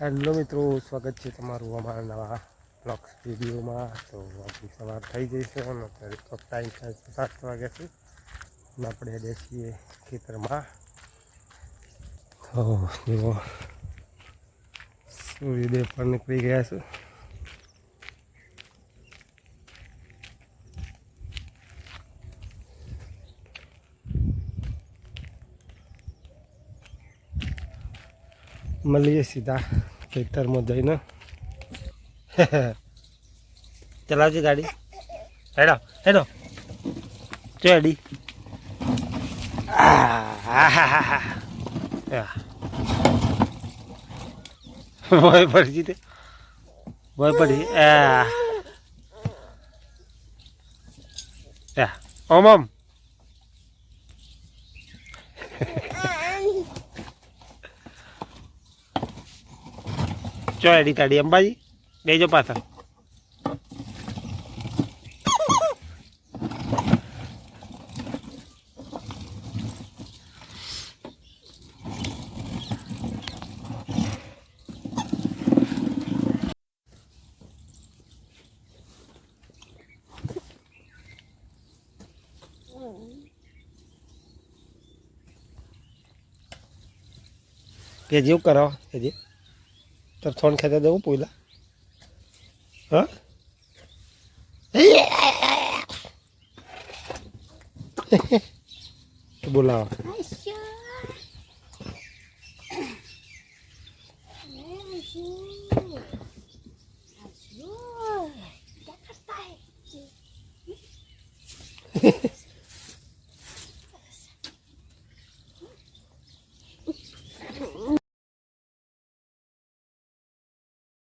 Hello મિત્રો, સ્વાગત છે તમારું અમારા નવા બ્લોગ્સ વિડીયોમાં. તો આપણી સવાર થઈ જઈ છે અત્યારે તો ટાઈમ થાય સાત વાગ્યા છે. અને આપણે બેસીએ ખેતરમાં. તો જુઓ સૂર્યદેવ પણ નીકળી ગયા છે. મળીએ સીધા ખેતરમાં જઈને ચલાવજે ગાડી હેડો હેડો ચો હેડી ભય પડી જીતે ભય પડી ઓમ ઓમ ચો હેડી તાડી અંબાજી બેજો પાછળ કે જેવું કરો? કે જે તો થોન ખેતા દેવું પહેલા હા બોલાવો Asyik. Asyik. Asyik. Jakarta.